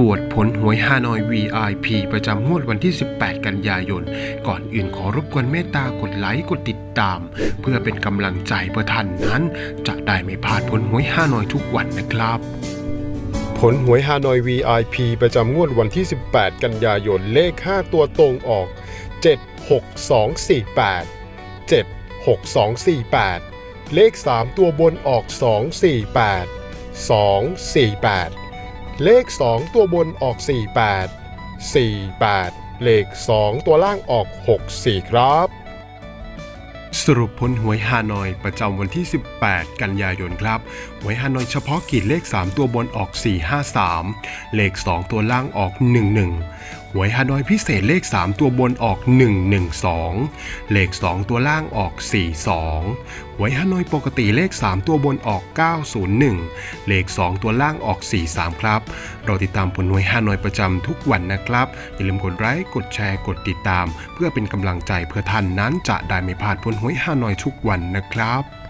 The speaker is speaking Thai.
ตรวจผลหวยฮานอย VIP ประจำงวดวันที่ 18 กันยายน ก่อนอื่นขอรบกวนเมตตากดไลค์กดติดตาม เพื่อเป็นกำลังใจเพื่อท่านนั้น จะได้ไม่พลาดผลหวยฮานอยทุกวันนะครับ ผลหวยฮานอย VIP ประจำงวดวันที่ 18 กันยายน เลข 5 ตัวตรงออก 76248 76248 เลข 3 ตัวบนออก 248 248 เลข 2 ตัวบนออก 48 48 เลข 2 ตัวล่างออก 64 ครับ สรุปผลหวยฮานอยประจำวันที่ 18 กันยายนครับ หวยฮานอยเฉพาะกิจเลข 3 ตัวบนออก 453 เลข 2 ตัวล่างออก 11 หวยฮานอยพิเศษเลข 3 ตัวบนออก 112 เลข 2 ตัวล่างออก 42 หวยฮานอยปกติเลข 3 ตัวบนออก 901 เลข 2 ตัวล่างออก 43 ครับ เราติดตามผลหวยฮานอยประจำทุกวันนะครับ อย่าลืมกดไลค์กดแชร์กดติดตาม เพื่อเป็นกำลังใจเพื่อท่านนั้นจะได้ไม่พลาดผลหวยฮานอยทุกวันนะครับ